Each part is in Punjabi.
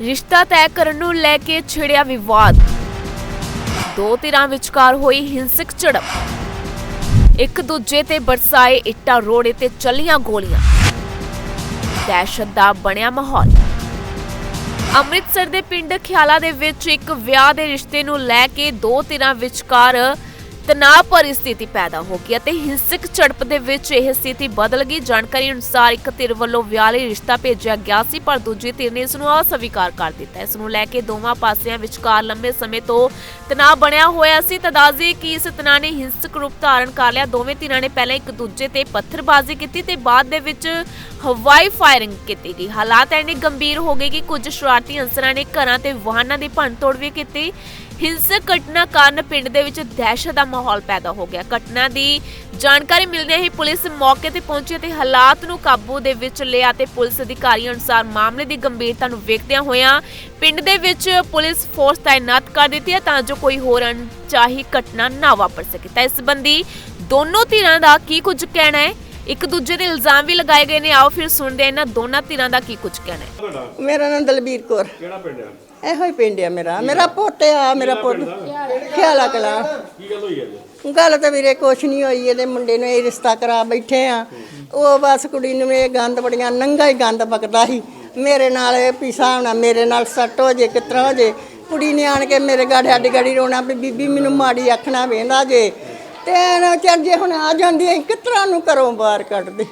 ਰਿਸ਼ਤਾ ਤੈਅ ਕਰਨ ਨੂੰ ਲੈ ਕੇ ਛਿੜਿਆ ਵਿਵਾਦ। ਦੋ ਧਿਰਾਂ ਵਿਚਕਾਰ ਹੋਈ ਹਿੰਸਕ ਝੜਪ। ਇੱਕ ਦੂਜੇ ਤੇ ਬਰਸਾਏ ਇੱਟਾਂ ਰੋੜੇ ਤੇ ਚੱਲੀਆਂ ਗੋਲੀਆਂ। ਦਹਿਸ਼ਤ ਦਾ ਬਣਿਆ ਮਾਹੌਲ। ਅੰਮ੍ਰਿਤਸਰ ਦੇ ਪਿੰਡ ਖਿਆਲਾ ਦੇ ਵਿੱਚ ਇੱਕ ਵਿਆਹ ਦੇ ਰਿਸ਼ਤੇ ਨੂੰ ਲੈ ਕੇ ਦੋ ਧਿਰਾਂ ਵਿਚਕਾਰ ਤਣਾਅ ਭਰੀ ਸਥਿਤੀ ਪੈਦਾ ਹੋ ਗਈ ਅਤੇ ਹਿੰਸਕ ਝੜਪ ਦੇ ਵਿੱਚ ਇਹ ਸਥਿਤੀ ਬਦਲ ਗਈ। ਜਾਣਕਾਰੀ ਅਨੁਸਾਰ ਇੱਕ ਧਿਰ ਵੱਲੋਂ ਵਿਆਹ ਲਈ ਰਿਸ਼ਤਾ ਭੇਜਿਆ ਗਿਆ ਸੀ, ਪਰ ਦੂਜੀ ਧਿਰ ਨੇ ਇਸ ਨੂੰ ਅਸਵੀਕਾਰ ਕਰ ਦਿੱਤਾ। ਇਸ ਨੂੰ ਲੈ ਕੇ ਦੋਵਾਂ ਪਾਸਿਆਂ ਵਿਚਕਾਰ ਲੰਮੇ ਸਮੇਂ ਤੋਂ ਤਣਾਅ ਬਣਿਆ ਹੋਇਆ ਸੀ। ਤਦਾਜ਼ੀ ਕਿ ਇਸ ਤਣਾਅ ਨੇ ਹਿੰਸਕ ਰੂਪ ਧਾਰਨ ਕਰ ਲਿਆ। ਦੋਵੇਂ ਧਿਰਾਂ ਨੇ ਪਹਿਲਾਂ ਇੱਕ ਦੂਜੇ ਤੇ ਪੱਥਰਬਾਜ਼ੀ ਕੀਤੀ ਤੇ ਬਾਅਦ ਦੇ ਵਿੱਚ ਹਵਾਈ ਫਾਇਰਿੰਗ ਕੀਤੀ ਗਈ। ਹਾਲਾਤ ਐਨੇ ਗੰਭੀਰ ਹੋ ਗਏ ਕਿ ਕੁਝ ਸ਼ਰਾਰਤੀ ਅਨਸਰਾਂ ਨੇ ਘਰਾਂ ਤੇ ਵਾਹਨਾਂ ਦੀ ਭੰਨਤੋੜ ਵੀ ਕੀਤੀ। ਹਿੰਸਕ ਘਟਨਾ ਕਾਰਨ ਪਿੰਡ ਦੇ ਵਿੱਚ ਦਹਿਸ਼ਤ ਦਾ ਮਾਹੌਲ ਪੈਦਾ ਹੋ ਗਿਆ। ਘਟਨਾ ਦੀ ਜਾਣਕਾਰੀ ਮਿਲਦਿਆਂ ਹੀ ਪੁਲਿਸ ਮੌਕੇ ਤੇ ਪਹੁੰਚੀ ਤੇ ਹਾਲਾਤ ਨੂੰ ਕਾਬੂ ਦੇ ਵਿੱਚ ਲਿਆ ਤੇ ਪੁਲਿਸ ਅਧਿਕਾਰੀਆਂ ਅਨੁਸਾਰ ਮਾਮਲੇ ਦੀ ਗੰਭੀਰਤਾ ਨੂੰ ਵੇਖਦਿਆਂ ਹੋਇਆਂ ਪਿੰਡ ਦੇ ਵਿੱਚ ਪੁਲਿਸ ਫੋਰਸ ਤਾਇਨਾਤ ਕਰ ਦਿੱਤੀ ਹੈ ਤਾਂ ਜੋ ਕੋਈ ਹੋਰ ਅਣਚਾਹੀ ਘਟਨਾ ਨਾ ਵਾਪਰ ਸਕੇ। ਤਾਂ ਇਸ ਸੰਬੰਧੀ ਦੋਨੋਂ ਧਿਰਾਂ ਦਾ ਕੀ ਕੁਝ ਕਹਿਣਾ ਹੈ? ਇੱਕ ਦੂਜੇ ਦੇ ਇਲਜ਼ਾਮ ਵੀ ਲਗਾਏ ਗਏ ਨੇ। ਆਓ ਫਿਰ ਸੁਣਦੇ ਹਾਂ ਇਹਨਾਂ ਦੋਨਾਂ ਧਿਰਾਂ ਦਾ ਕੀ ਕੁਝ ਕਹਿਣਾ ਹੈ। ਮੇਰਾ ਨਾਮ ਦਲਬੀਰ ਕੌਰ। ਕਿਹੜਾ ਪਿੰਡ ਆ ਇਹੋ ਹੀ ਪਿੰਡ ਆ ਮੇਰਾ। ਮੇਰਾ ਪੁੱਤ ਆ ਮੇਰਾ ਪੁੱਤ। ਖਿਆਲਾ ਕਲਾ। ਕੀ ਗੱਲ ਹੋਈ ਹੈ ਜੀ? ਗੱਲ ਤਾਂ ਵੀਰੇ ਕੁਛ ਨਹੀਂ ਹੋਈ ਇਹਦੇ ਮੁੰਡੇ ਨੂੰ ਇਹ ਰਿਸ਼ਤਾ ਕਰਾ ਬੈਠੇ ਆ। ਉਹ ਬਸ ਕੁੜੀ ਨੂੰ ਇਹ ਗੰਦ ਬੜੀਆਂ ਨੰਗਾ ਹੀ ਗੰਦ ਬਕਦਾ ਸੀ। ਮੇਰੇ ਨਾਲ ਇਹ ਪੀਸਾ ਹੋਣਾ ਮੇਰੇ ਨਾਲ ਸੱਟ ਹੋ ਜੇ ਕਿਤਰਾ ਹੋ ਜੇ। ਕੁੜੀ ਨੇ ਆਣ ਕੇ ਮੇਰੇ ਗਾੜੀ ਹੱਡੀ ਗਾੜੀ ਰੋਣਾ ਵੀ ਬੀਬੀ ਮੈਨੂੰ ਮਾੜੀ ਆਖਣਾ ਵੇਂਦਾ ਜੇ। ਤੇ ਨਾ ਚੱਲ ਜੇ ਹੁਣ ਆ ਜਾਂਦੀ ਐ ਕਿਤਰਾ ਨੂੰ ਘਰੋਂ ਬਾਹਰ ਕੱਢਦੇ?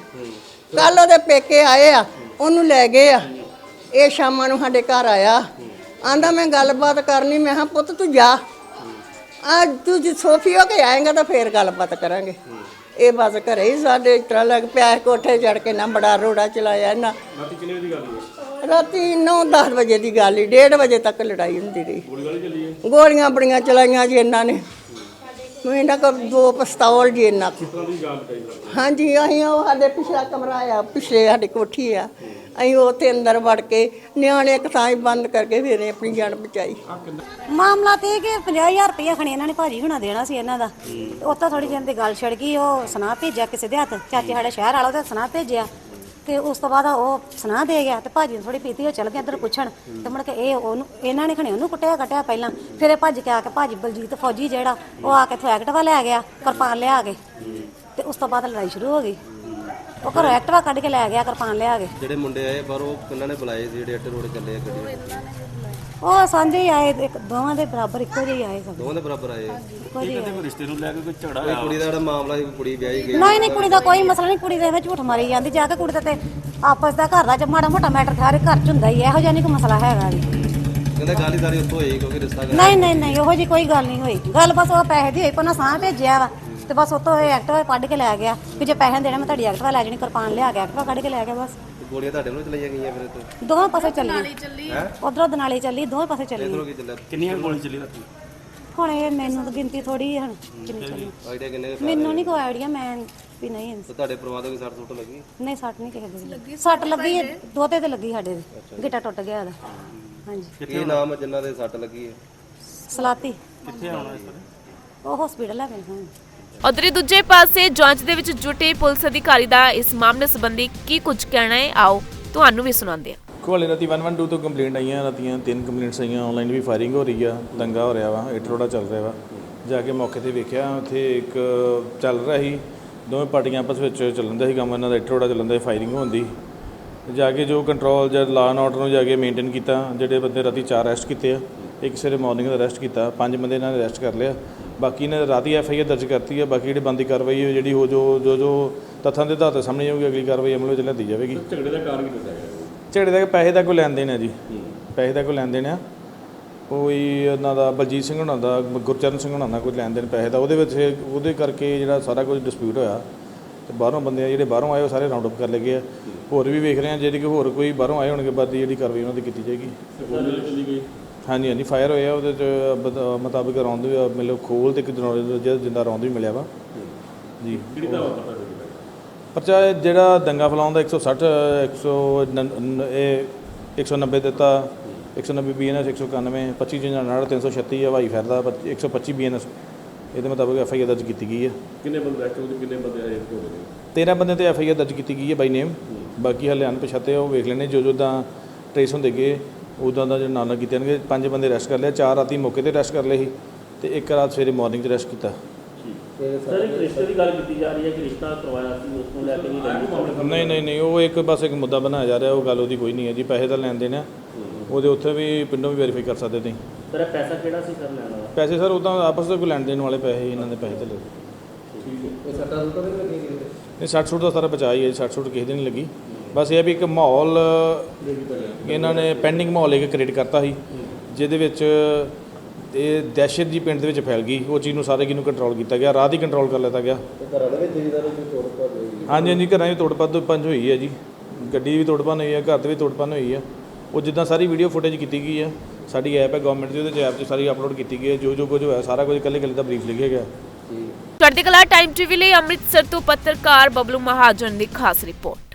ਕੱਲ ਉਹਦੇ ਪੇਕੇ ਆਏ ਆ ਉਹਨੂੰ ਲੈ ਗਏ ਆ। ਇਹ ਸ਼ਾਮਾਂ ਨੂੰ ਸਾਡੇ ਘਰ ਆਇਆ। ਆਂਦਾ ਮੈਂ ਗੱਲਬਾਤ ਕਰਨੀ ਮੈਂ ਕਿਹਾ ਪੁੱਤ ਤੂੰ ਜਾ। ਅੱਜ ਤੂੰ ਜੇ ਸੋਫੀ ਹੋ ਕੇ ਆਏਗਾ ਤਾਂ ਫੇਰ ਗੱਲਬਾਤ ਕਰਾਂਗੇ। ਇਹ ਬਸ ਘਰੇ ਹੀ ਸਾਡੇ ਇਸ ਤਰ੍ਹਾਂ ਲੱਗ ਪਿਆ ਕੋਠੇ ਚੜ ਕੇ ਨਾ ਬੜਾ ਰੋੜਾ ਚਲਾਇਆ ਇਹਨਾਂ ਰਾਤੀ ਕਿੰਨੇ ਵਜੇ ਦੀ ਗੱਲ ਹੋਈ? ਹੈ ਰਾਤੀ 9-10 ਵਜੇ ਦੀ ਗੱਲ ਹੀ 1:30 ਵਜੇ ਤੱਕ ਲੜਾਈ ਹੁੰਦੀ ਰਹੀ। ਗੋਲੀ ਗਾਲੀ ਚੱਲੀ ਹੈ? ਗੋਲੀਆਂ ਬੜੀਆਂ ਚਲਾਈਆਂ ਜੀ ਇਹਨਾਂ ਨੇ। ਇਹਨਾਂ ਕੋਲ ਦੋ ਪਿਸਤੌਲ ਜੀ ਇਹਨਾਂ ਕੋਲ। ਕਿਸ ਤਰ੍ਹਾਂ ਦੀ ਹਾਂਜੀ ਅਸੀਂ ਉਹ ਸਾਡੇ ਪਿਛਲਾ ਕਮਰਾ ਆ ਪਿਛਲੇ ਸਾਡੀ ਕੋਠੀ ਆ। ਅਸੀਂ ਉੱਥੇ ਅੰਦਰ ਵੜ ਕੇ ਨਿਆਣੇ ਇੱਕ ਥਾਂ ਹੀ ਬੰਦ ਕਰਕੇ ਫਿਰ ਅਸੀਂ ਆਪਣੀ ਜਾਨ ਬਚਾਈ। ਮਾਮਲਾ ਤੇ ਇਹ ਕਿ 50000 ਰੁਪਇਆ ਖਣੇ ਇਹਨਾਂ ਨੇ ਭਾਜੀ ਹੁਣਾ ਦੇਣਾ ਸੀ ਇਹਨਾਂ ਦਾ। ਉੱਤੋਂ ਥੋੜੀ ਜਿਹੀ ਦੀ ਗੱਲ ਛੜ ਗਈ, ਉਹ ਸੁਨਾ ਭੇਜਿਆ ਕਿਸੇ ਦੇ ਹੱਥ। ਚਾਚੇ ਸਾਡੇ ਸ਼ਹਿਰ ਵਾਲਾ ਉਹਦਾ ਸੁਨਾ ਭੇਜਿਆ। ਤੇ ਉਸ ਤੋਂ ਬਾਅਦ ਉਹ ਸੁਨਾ ਦੇ ਗਿਆ ਤੇ ਭਾਜੀ ਨੂੰ ਥੋੜੀ ਪੀਤੀ, ਉਹ ਚਲ ਗਿਆ ਇੱਧਰ ਪੁੱਛਣ। ਤੇ ਮੁੜ ਕੇ ਇਹ ਉਹਨੂੰ, ਇਹਨਾਂ ਨੇ ਖਣੇ ਉਹਨੂੰ ਕੁੱਟਿਆ, ਕਟਿਆ ਪਹਿਲਾਂ। ਫਿਰ ਇਹ ਭੱਜ ਕੇ ਆ ਕੇ ਭਾਜੀ ਬਲਜੀਤ ਫੌਜੀ ਜਿਹੜਾ, ਉਹ ਆ ਕੇ ਇੱਥੋਂ ਲੈ ਗਿਆ, ਕਿਰਪਾਨ ਲਿਆ ਕੇ। ਤੇ ਉਸ ਤੋਂ ਬਾਅਦ ਲੜਾਈ ਸ਼ੁਰੂ ਹੋ ਗਈ। ਉਹ ਘਰੋਂ ਐਕਟਿਵਾ ਕੱਢ ਕੇ ਲੈ ਗਿਆ ਕਿਰਪਾਨ ਲਿਆ ਕੇ। ਜਿਹੜੇ ਮੁੰਡੇ ਆਏ ਬਾਹਰੋਂ ਉਹਨਾਂ ਨੇ ਬੁਲਾਏ ਸੀ ਜਿਹੜੇ ਅੱਟੇ ਰੋਡ ਚੱਲੇ ਆ ਗੱਡੀ ਉਹ ਸਾਂਝੇ ਹੀ ਆਏ ਇੱਕ ਦੋਵਾਂ ਦੇ ਬਰਾਬਰ ਇੱਕੋ ਜਿਹੇ ਹੀ ਆਏ ਸਭ ਦੋਵਾਂ ਦੇ ਬਰਾਬਰ ਆਏ। ਇੱਕੋ ਜਿਹੇ ਆਏ। ਰਿਸ਼ਤੇ ਨੂੰ ਲੈ ਕੇ ਕੋਈ ਝਗੜਾ ਕੋਈ ਕੁੜੀ ਦਾ ਜਿਹੜਾ ਮਾਮਲਾ ਸੀ ਕੁੜੀ ਵਿਆਹੀ ਗਈ? ਨਹੀਂ ਨਹੀਂ ਕੁੜੀ ਦਾ ਕੋਈ ਮਸਲਾ ਨਹੀਂ ਕੁੜੀ ਦੇ ਵਿੱਚ ਝੂਠ ਮਾਰੀ ਜਾਂਦੀ ਜਾ ਕੇ ਕੁੜੀ ਦਾ ਤੇ ਆਪਸ ਦਾ ਘਰ ਦਾ ਜੇ ਮਾੜਾ ਮੋਟਾ ਮੈਟਰ ਇੱਕ ਘਰ ਚ ਹੁੰਦਾ ਹੀ ਹੈ, ਇਹੋ ਜਿਹਾ ਨਹੀਂ ਕੋਈ ਮਸਲਾ ਹੈਗਾ ਵੀ ਕਹਿੰਦੇ ਗੱਲ ਸਾਰੀ ਉੱਥੋਂ ਹੋਈ ਕਿਉਂਕਿ ਰਿਸ਼ਤਾ ਕਰ ਨਹੀਂ ਨਹੀਂ ਨਹੀਂ ਉਹੋ ਜੀ ਕੋਈ ਗੱਲ ਨਹੀਂ ਹੋਈ। ਗੱਲ ਬਸ ਉਹ ਪੈਸੇ ਦੀ ਹੋਈ ਪਰ ਨਾ ਸਾਹ ਭੇਜਿਆ ਵਾ। ਤੇ ਬਸ ਉਤੋਂ ਇਹ ਐਕਟਿਵਾ ਕੱਢ ਕੇ ਲੈ ਗਿਆ। ਕਿ ਜੇ ਪੈਸੇ ਦੇਣੇ ਮੈਂ ਤੁਹਾਡੀ ਐਕਟਿਵਾ ਲੈ ਜਾਣੀ ਕਿਰਪਾਨ ਲਿਆ ਕੇ ਐਕਟਿਵਾ ਕੱਢ ਕੇ ਲੈ ਗਿਆ ਬਸ। ਗੋਲੀਆਂ ਤੁਹਾਡੇ ਵੱਲੋਂ ਚਲਾਈਆਂ ਗਈਆਂ ਫਿਰ ਇੱਥੋਂ? ਦੋਵੇਂ ਪਾਸੇ ਚੱਲੀ। ਉਧਰੋਂ ਦਨਾਲੀ ਚੱਲੀ ਦੋਵੇਂ ਪਾਸੇ ਚੱਲੀ। ਇਧਰੋਂ ਕੀ ਚੱਲਿਆ? ਕਿੰਨੀਆਂ ਗੋਲੀ ਚੱਲੀ ਰਾਤੀ ਹੁਣ ਇਹ ਮੈਨੂੰ ਤਾਂ ਗਿਣਤੀ ਥੋੜੀ ਹਨ ਕਿੰਨੀ ਚੱਲੀ। ਆਈਡੀਆ ਕਿੰਨੇ ਕੁ ਮੈਨੂੰ ਨਹੀਂ ਕੋਈ ਆਈਡੀਆ ਮੈਂ ਵੀ ਨਹੀਂ। ਤੇ ਤੁਹਾਡੇ ਪਰਿਵਾਰ ਦੇ ਕੋਈ ਸੱਟ ਸੁੱਟ ਲੱਗੀ? ਨਹੀਂ ਸੱਟ ਨਹੀਂ ਕਿਸੇ ਦੇ। ਲੱਗੀ ਸੱਟ ਲੱਗੀ ਹੈ, ਦੋਤੇ ਤੇ ਲੱਗੀ ਸਾਡੇ ਦੇ। ਗਿੱਟਾ ਟੁੱਟ ਗਿਆ ਉਹਦਾ। ਹਾਂਜੀ। ਕੀ ਨਾਮ ਹੈ ਜਿਨ੍ਹਾਂ ਦੇ ਸੱਟ ਲੱਗੀ ਹੈ? ਸਲਾਤੀ। ਕਿੱਥੇ ਆਉਣਾ ਇਸ ਉਹ ਹਸਪੀਟਲ ਹੈ ਮੇਰੇ ਕੋਲ ਉਧਰੀ ਦੂਜੇ ਪਾਸੇ ਜਾਂਚ ਦੇ ਵਿੱਚ ਜੁਟੇ ਪੁਲਿਸ ਅਧਿਕਾਰੀ ਦਾ ਇਸ ਮਾਮਲੇ ਸੰਬੰਧੀ ਕੀ ਕੁਝ ਕਹਿਣਾ ਹੈ? ਆਓ, ਤੁਹਾਨੂੰ ਵੀ ਸੁਣਾਉਂਦੇ ਹਾਂ। ਕੋਲੇ ਰਾਤੀ 112 ਤੋਂ ਕੰਪਲੇਂਟ ਆਈਆਂ, ਰਾਤੀਆਂ ਤਿੰਨ ਕੰਪਲੇਂਟਸ ਆਈਆਂ ਆਨਲਾਈਨ ਵੀ ਫਾਇਰਿੰਗ ਹੋ ਰਹੀ ਆ, ਦੰਗਾ ਹੋ ਰਿਹਾ ਵਾ ਇਟਰੋੜਾ ਚੱਲ ਰਿਹਾ ਵਾ। ਜਾ ਕੇ ਮੌਕੇ ਤੇ ਵੇਖਿਆ, ਉੱਥੇ ਇੱਕ ਚੱਲ ਰਿਹਾ ਸੀ, ਦੋਵੇਂ ਪਾਰਟੀਆਂ ਆਪਸ ਵਿੱਚ ਚੱਲਦਾ ਸੀ ਕੰਮ ਇਹਨਾਂ ਦਾ ਇਟਰੋੜਾ ਚੱਲਣ ਦਾ ਫਾਇਰਿੰਗ ਹੁੰਦੀ ਜਾ ਕੇ ਜੋ ਕੰਟਰੋਲ ਜਾਂ ਲਾ ਐਂਡ ਆਰਡਰ ਨੂੰ ਜਾ ਕੇ ਮੇਨਟੇਨ ਕੀਤਾ, ਜਿਹੜੇ ਬੰਦੇ ਰਾਤੀ ਚਾਰ ਅਰੈਸਟ ਕੀਤੇ ਆ, ਇੱਕ ਸਵੇਰੇ ਮਾਰਨਿੰਗ ਦਾ ਅਰੈਸਟ ਕੀਤਾ, ਪੰਜ ਬੰਦੇ ਇਹਨਾਂ ਨੇ ਅਰੈਸਟ ਕਰ ਲਿਆ। ਬਾਕੀ ਨੇ ਰਾਤੀ ਐਫ ਆਈ ਆਰ ਦਰਜ ਕਰਤੀ ਹੈ ਬਾਕੀ ਜਿਹੜੀ ਬੰਦੀ ਕਾਰਵਾਈ ਹੈ ਜਿਹੜੀ ਉਹ ਜੋ ਜੋ ਜੋ ਤੱਥਾਂ ਦੇ ਆਧਾਰ ਤੇ ਸਾਹਮਣੇ ਆਊਗੀ ਅਗਲੀ ਕਾਰਵਾਈ ਅਮਲ ਵਿੱਚ ਲਿਆਂਦੀ ਜਾਵੇਗੀ। ਝਗੜੇ ਦਾ ਕਾਰਨ ਕੀ ਦੱਸਿਆ ਝਗੜੇ ਦਾ ਪੈਸੇ ਦਾ ਕੋਈ ਲੈਣ ਦੇਣ ਹੈ ਜੀ। ਪੈਸੇ ਦਾ ਕੋਈ ਲੈਣ ਦੇਣ ਆ। ਕੋਈ ਉਹਨਾਂ ਦਾ ਬਲਜੀਤ ਸਿੰਘ ਹੁਣਾਂ ਦਾ ਗੁਰਚਰਨ ਸਿੰਘ ਹੁਣਾਂ ਦਾ ਕੋਈ ਲੈਣ ਦੇਣ ਪੈਸੇ ਦਾ ਉਹਦੇ ਵਿੱਚ ਉਹਦੇ ਕਰਕੇ ਜਿਹੜਾ ਸਾਰਾ ਕੁਝ ਡਿਸਪਿਊਟ ਹੋਇਆ। ਤੇ ਬਾਹਰੋਂ ਬੰਦੇ ਆ ਜਿਹੜੇ ਬਾਹਰੋਂ ਆਏ ਉਹ ਸਾਰੇ ਰਾਉਂਡ ਅਪ ਕਰ ਲਏ ਗਏ ਆ। ਹੋਰ ਵੀ ਵੇਖ ਰਹੇ ਆ ਜਿਹੜੀ ਕਿ ਹੋਰ ਕੋਈ ਬਾਹਰੋਂ ਆਏ ਹੋਣਗੇ ਬਾਅਦ ਦੀ ਜਿਹੜੀ ਕਾਰਵਾਈ ਉਹਨਾਂ ਦੀ ਕੀਤੀ ਜਾਏਗੀ। ਹਾਂਜੀ ਹਾਂਜੀ ਫਾਇਰ ਹੋਇਆ ਉਹਦੇ ਚ ਬਤ- ਮੁਤਾਬਕ ਰੌਂਦ ਵੀ ਮਿਲੋ ਖੋਲ ਤੇ ਇੱਕ ਜਿਹੜਾ ਜਿੰਦਾ ਰੌਂਦ ਵੀ ਮਿਲਿਆ ਵਾ। ਜੀ। ਕਿਹੜੀ ਦਾ ਪਤਾ ਲੱਗੀ ਪਰਚਾ ਇਹ ਜਿਹੜਾ ਦੰਗਾ ਫੈਲਾਉਣ ਦਾ 160 100 ਇਹ 190 ਦਿੱਤਾ 190 ਬੀਐਨਐਸ 191 25 ਜਨਾੜ 336 ਹਵਾਈ ਫਾਇਰ ਦਾ 125 ਬੀਐਨਐਸ ਇਹਦੇ ਮੁਤਾਬਕ ਐਫ ਆਈ ਆਰ ਦਰਜ ਕੀਤੀ ਗਈ ਹੈ ਕਿੰਨੇ ਬੰਦੇ ਐਕਟਿਵ ਤੇ ਕਿੰਨੇ ਬੰਦੇ ਆਏ ਹੋ ਗਏ 13 ਬੰਦੇ ਤੇ ਐਫ ਆਈ ਆਰ ਦਰਜ ਕੀਤੀ ਗਈ ਹੈ ਬਾਈ ਨੇਮ। ਬਾਕੀ ਹਲੇ ਅਣਪਛਾਤੇ ਉਹ ਵੇਖ ਲੈਣੇ ਜੋ ਜੋ ਦਾ ਟ੍ਰੇਸ ਹੁੰਦੇ ਗਏ। ਉਦਾਂ ਦਾ ਜਿਹੜਾ ਨਾਨਾ ਕੀਤੇ ਨੇ ਪੰਜ ਬੰਦੇ ਅਰੈਸਟ ਕਰ ਲਿਆ ਚਾਰ ਰਾਤੀ ਮੌਕੇ ਤੇ ਅਰੈਸਟ ਕਰ ਲਏ ਸੀ ਤੇ ਇੱਕ ਰਾਤ ਸਵੇਰੇ ਮਾਰਨਿੰਗ 'ਚ ਅਰੈਸਟ ਕੀਤਾ। ਸਰ ਇੱਕ ਰਿਸ਼ਤੇ ਦੀ ਗੱਲ ਕੀਤੀ ਜਾ ਰਹੀ ਹੈ ਕਿ ਰਿਸ਼ਤਾ ਕਰਵਾਇਆ ਸੀ ਉਸ ਨੂੰ ਲੈ ਕੇ ਵੀ ਰੰਜਿਸ਼ ਨਹੀਂ ਨਹੀਂ ਨਹੀਂ ਉਹ ਇੱਕ ਬਸ ਇੱਕ ਮੁੱਦਾ ਬਣਾਇਆ ਜਾ ਰਿਹਾ ਉਹ ਗੱਲ ਉਹਦੀ ਕੋਈ ਨਹੀਂ ਹੈ ਜੀ ਪੈਸੇ ਤਾਂ ਲੈਣ ਦੇਣ ਆ। ਉਹਦੇ ਉੱਥੇ ਵੀ ਪਿੰਡੋਂ ਵੀ ਵੈਰੀਫਾਈ ਕਰ ਸਕਦੇ ਤੁਸੀਂ। ਸਰ ਪੈਸਾ ਕਿਹੜਾ ਸੀ ਸਰ ਲੈਣ ਵਾਲਾ? ਪੈਸੇ ਸਰ ਉਦਾਂ ਆਪਸ ਵਿੱਚ ਕੋਈ ਲੈਣ ਦੇਣ ਵਾਲੇ ਪੈਸੇ ਇਹਨਾਂ ਦੇ ਪੈਸੇ ਤੇ ਲੱਗੇ ਇਹ ਸੱਟਾਂ ਸੁੱਟਾਂ ਗਈ ਨਹੀਂ 60 ਸੂਟ ਦਾ ਸਾਰਾ ਬਚਾ ਹੀ ਹੈ 60 ਸੂਟ ਕਿਸੇ ਦੇ ਨਹੀਂ ਲੱਗੀ। ਬਸ ਇਹ ਹੈ ਵੀ ਇੱਕ ਮਾਹੌਲ ਇਹਨਾਂ ਨੇ ਪੈਂਡਿੰਗ ਮਾਹੌਲ ਇੱਕ ਕ੍ਰੀਏਟ ਕਰਤਾ ਸੀ ਜਿਹਦੇ ਵਿੱਚ ਇਹ ਦਹਿਸ਼ਤ ਜੀ ਪਿੰਡ ਦੇ ਵਿੱਚ ਫੈਲ ਗਈ ਉਹ ਚੀਜ਼ ਨੂੰ ਸਾਰੇ ਕੀ ਨੂੰ ਕੰਟਰੋਲ ਕੀਤਾ ਗਿਆ ਰਾਤ ਹੀ ਕੰਟਰੋਲ ਕਰ ਲਿੱਤਾ ਗਿਆ। ਤੇ ਘਰਾਂ ਦੇ ਵਿੱਚ ਜਿਹਦਾ ਕੋਈ ਤੋੜ ਭੰਨ ਹੋਈ ਹਾਂਜੀ ਹਾਂਜੀ ਘਰਾਂ 'ਚ ਤੋੜਪੰਨ ਪੰਜ ਹੋਈ ਹੈ ਜੀ। ਗੱਡੀ ਦੀ ਵੀ ਤੋੜਪੰਨ ਹੋਈ ਹੈ ਘਰ ਤੇ ਵੀ ਤੋੜਪੰਨ ਹੋਈ ਹੈ। ਉਹ ਜਿੱਦਾਂ ਸਾਰੀ ਵੀਡੀਓ ਫੁਟੇਜ ਕੀਤੀ ਗਈ ਹੈ ਸਾਡੀ ਐਪ ਹੈ ਗਵਰਨਮੈਂਟ ਦੀ ਉਹਦੇ 'ਚ ਐਪ 'ਚ ਸਾਰੀ ਅਪਲੋਡ ਕੀਤੀ ਗਈ ਹੈ ਜੋ ਜੋ ਕੁਝ ਹੋਇਆ ਸਾਰਾ ਕੁਝ ਇਕੱਲੇ ਇਕੱਲੇ ਦਾ ਬਰੀਫ ਲਿਖਿਆ ਗਿਆ। ਚੜ੍ਹਦੀ ਕਲਾ ਟਾਈਮ ਟੀਵੀ ਲਈ ਅੰਮ੍ਰਿਤਸਰ ਤੋਂ ਪੱਤਰਕਾਰ ਬਬਲੂ ਮਹਾਜਨ ਦੀ ਖਾਸ ਰਿਪੋਰਟ।